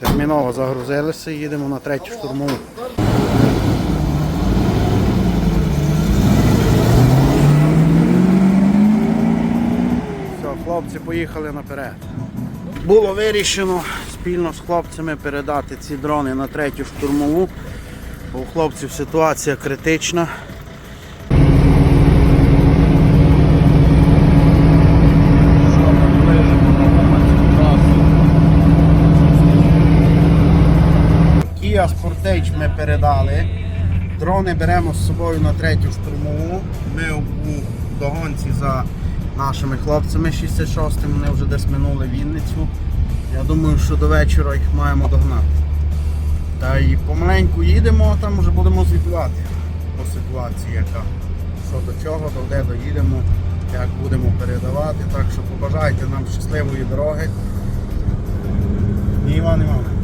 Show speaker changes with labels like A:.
A: Терміново загрузилися, їдемо на третю штурмову. Все, хлопці поїхали наперед. Було вирішено спільно з хлопцями передати ці дрони на третю штурмову, бо у хлопців ситуація критична. Kia Sportage ми передали. Дрони беремо з собою на третю штурмову. Ми у догонці за нашими хлопцями 66 вони вже десь минули Вінницю. Я думаю, що до вечора їх маємо догнати. Та й помаленьку їдемо, а там вже будемо звітувати по ситуації, яка що до чого, до де доїдемо, як будемо передавати. Так що побажайте нам щасливої дороги. Іван Іванович.